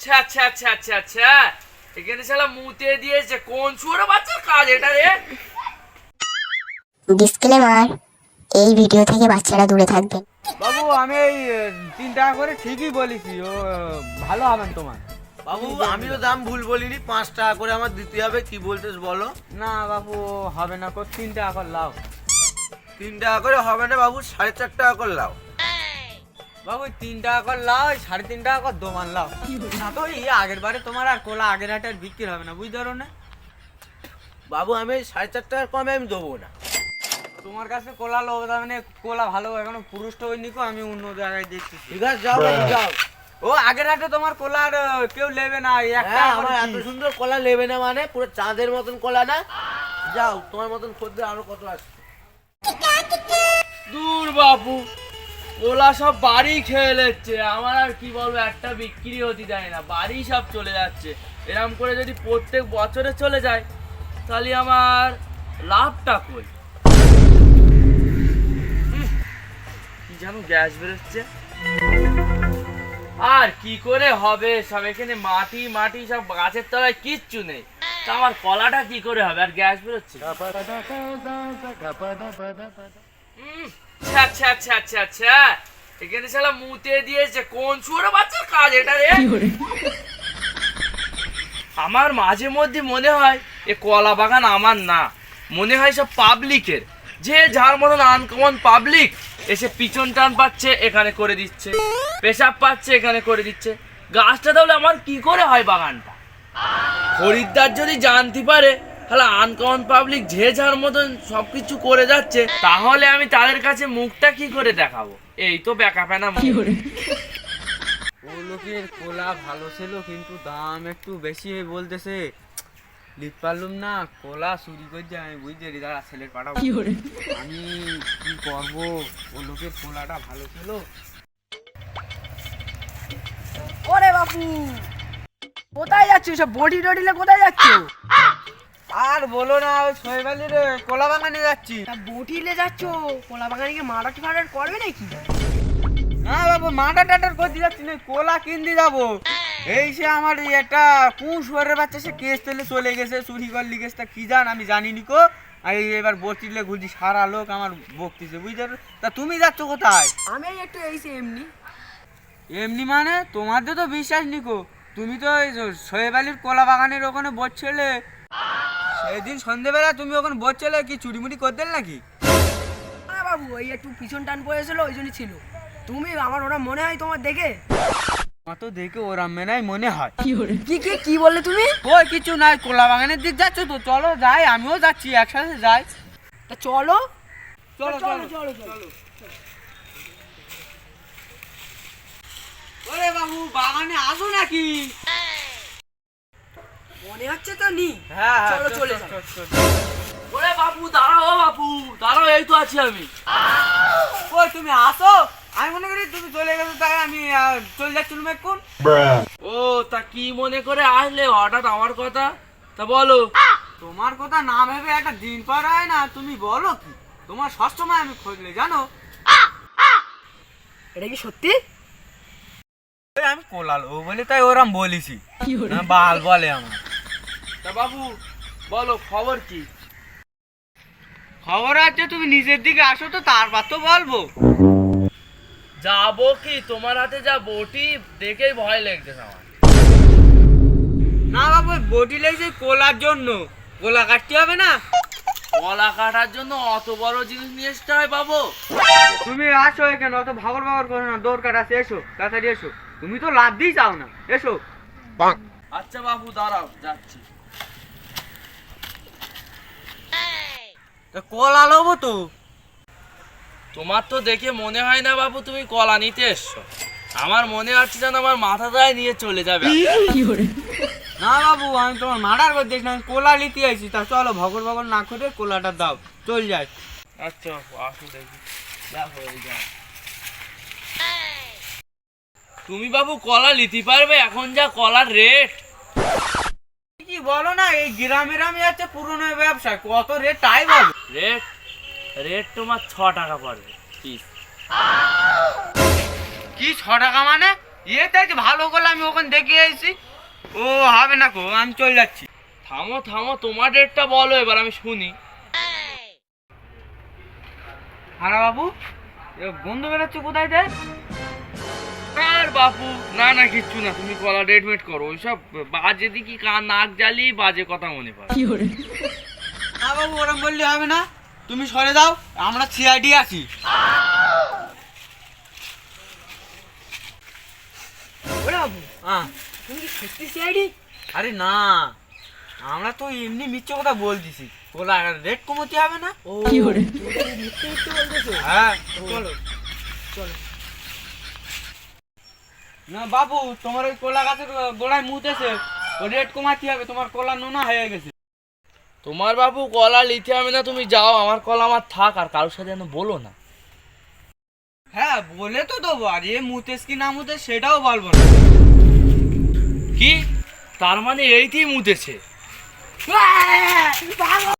আচ্ছা আচ্ছা আচ্ছা আচ্ছা আচ্ছা। এখানে শালা মুতে দিয়েছে কোন শুয়োর বাচ্চার কাজ এটা রে। ডিসক্লেমার এই ভিডিও থেকে বাচ্চারা দূরে থাকবেন বাবু আমি এই তিন টাকা করে ঠিকই বলেছি। ও ভালো হবেন তোমার। বাবু আমিও দাম ভুল বলিনি। পাঁচ টাকা করে আমার দিতে হবে। কি বলতেস বলো? না বাবু হবে না কো তিন টাকা করে লাও। তিন টাকা করে হবে না বাবু সাড়ে চার টাকা করে লাও। বাবু তিন টাকা করে লাও সাড়ে তিন টাকা করে দোমান লাও। না তো এই আগের বারে তোমার আর কোলা আগের হাটে আর বিক্রি হবে না বুঝতে পারো না? বাবু আমি সাড়ে চার টাকা কমে আমি দেবো না। তোমার কাছে কোলা লোক মানে কোলা ভালো এখনও পুরুষটা ওই নিকো আমি অন্য জায়গায় দেখছি ঠিক আছে যাও যাও। ও আগের হাটে তোমার কোলা আর কেউ নেবে না একটা হ্যাঁ আমার আমার এত সুন্দর কলা নেবে না মানে পুরো চাঁদের মতন কলা না। যাও তোমার মতন খদ্দের আরও কত আছে? দূর বাপু ওলা সব বাড়ি খেয়ে নিচ্ছে। আমার আর কি বলব, একটা বিক্রি হতে দেয় না। বাড়ি সব চলে যাচ্ছে। এরকম করে যদি প্রত্যেক বছরে চলে যায়, তাহলে আমার লাভটা কই? কি যেন গ্যাস বেরোচ্ছে। আর কি করে হবে সব? এখানে মাটি মাটি সব গাছের তলায় কিচ্ছু নেই। তা আমার কলাটা কি করে হবে? আর গ্যাস বেরোচ্ছে? উম, আচ্ছা আচ্ছা আচ্ছা আচ্ছা। এখানে শালা মুতে দিয়েছে। কোন শুয়োর বাচ্চার কাজ এটা রে? আমার মাঝে মধ্যে মনে হয় এ কলা বাগান আমার না। মনে হয় সব পাবলিকের। যে যার মতন আনকমন পাবলিক এসে পিছন টান পাচ্ছে এখানে করে দিচ্ছে। পেশাব পাচ্ছে এখানে করে দিচ্ছে। গাছটা তাহলে আমার কি করে হয় বাগানটা? খরিদ্দার যদি জানতে পারে তাহলে আনকমন পাবলিক যে যার মতন সবকিছু করে যাচ্ছে তাহলে আমি তাদের কাছে মুখটা কি করে দেখাবো? এই তো বেকা ফেনা মুখ। ও লোকের কোলা ভালো ছিল কিন্তু দাম একটু বেশি বলতেছে। লিখ পারলুম না কোলা চুরি করছে আমি ছেলের পাঠাবো আমি কি করব? ও লোকের কোলাটা ভালো ছিল। ওরে বাপু কোথায় যাচ্ছ? সব বডি টডিলে কোথায় যাচ্ছ? আর বলো না ওই সোহেবালির কোলা বাগানে যাচ্ছি। তা বটিলে যাচ্ছ? কলা বাগানে গিয়ে মারাঠি ফাটার করবে নাকি? না বাবু মাটা টাটার করতে যাচ্ছি না কোলা কিনতে যাব। এই সে আমার একটা কুঁ বাচ্চা সে কেস তেলে চলে গেছে চুরি করলি কেসটা কি জান আমি জানিনি কো? আর এই এবার বটিলে ঘুরছি সারা লোক আমার বকতিছে বুঝতে? তা তুমি যাচ্ছ কোথায়? আমি একটু এইসে এমনি। এমনি মানে? তোমাদের তো বিশ্বাস নিকো তুমি তো ওই সোহেব আলীর কলা বাগানের ওখানে বসছিলে সেদিন সন্ধেবেলা তুমি ওখানে বসছিলে কি চুরিমুরি করতে নাকি? না বাবু ওই একটু পিছন টান পড়েছিল ওই জন্যই ছিল। তুমি আমার ওরা মনে হয় তোমার দেখে? তো দেখে ওরা মেনাই মনে হয়। কি কি কি বললে তুমি? ওই কিছু নাই কলা বাগানের দিক যাচ্ছ তো চলো যাই আমিও যাচ্ছি একসাথে যাই। তা চলো। চলো। চলো চলো চলো। ওরে বাবু বাগানে আসো নাকি? মনে হচ্ছে তো নি হ্যাঁ হ্যাঁ চলো, চলে যাও। ওরে বাপু দাঁড়াও বাপু দাঁড়াও এই তো আছি আমি। ওই তুমি আসো? আমি মনে করি তুমি চলে গেছো তাই আমি চলে যাচ্ছিলাম এখন। ও তা কি মনে করে আসলে হঠাৎ আমার কথা? তা বলো। তোমার কথা না ভেবে একটা দিন পার হয় না তুমি বলো কি? তোমার সবসময় আমি খুঁজলে জানো? এটা কি সত্যি? ওই আমি কোলাল ও বলে তাই ওরম বলিছি। না বাল বলে আমার। তা বাবু বলো খবর কি? খবর আছে তুমি নিজের দিকে আসো তো তারপর তো বলব। যাব কি? তোমার হাতে যা বটি দেখেই ভয় লাগতেছে আমার। না বাবু বডি লেগেছে কোলার জন্য। কোলা কাটতে হবে না। কলা কাটার জন্য অত বড় জিনিস নিয়ে আসতে হয় বাবু। তুমি আসো এখানে অত ভাগর ভাগর করো না দরকার আছে এসো তাড়াতাড়ি এসো। তুমি তো লাভ দিয়ে চাও না এসো। আচ্ছা বাবু দাঁড়াও যাচ্ছি তো কলা লবো তো। তোমার তো দেখে মনে হয় না বাবু তুমি কলা নিতে এসছো। আমার মনে হচ্ছে যেন আমার মাথাটায় নিয়ে চলে যাবে। না বাবু আমি তোমার মার্ডার করে দেখলাম কোলা নিতে আইছি। তা চলো ভগর ভগর না করে কোলাটা দাও। চল যাই। আচ্ছা আসো দেখি। হয়ে যায়। তুমি বাবু কলা নিতে পারবে এখন যা কলার রেট কি বলো না এই গ্রামের আমি আছে পুরনো ব্যবসা কত রেট তাই বলো। রেট রেট তোমার ছ টাকা পড়বে। পিস কি ছ টাকা মানে? ইয়ে তাই ভালো কলা আমি ওখানে দেখে এসেছি ও হবে না কো আমি চলে যাচ্ছি। থামো থামো তোমার ডেটটা বলো এবার আমি শুনি। হারা বাবু এ বন্ধু বেরোচ্ছে কোথায় দেয় আর বাপু না না কিচ্ছু না তুমি কলা মেট করো ওইসব বাজে দিকি কান নাক জ্বালি বাজে কথা মনে পায় বাবু ওরম বললে হবে না। তুমি সরে দাও আমরা সিআইডি আছি। ওরে বাবু হ্যাঁ। তুমি কি সত্যি সিআইডি আরে না আমরা তো এমনি মিথ্যে কথা বলতেছি কোলা রেট কমতে হবে না। ও কি করে? মিথ্যে মিথ্যে বলতেছো। হ্যাঁ। চলো চলো। না বাবু তোমার ওই কোলা গাছের গোড়ায় মুতেছে ও রেট কমাতে হবে তোমার কোলা নোনা হয়ে গেছে। তোমার বাবু কলা নিতে হবে না তুমি যাও আমার কলা আমার থাক আর কারোর সাথে যেন বলো না। হ্যাঁ বলে তো দেবো আর এ মুতেস কি না মুতেস সেটাও বলব না। কি? তার মানে এইটি মুতেছে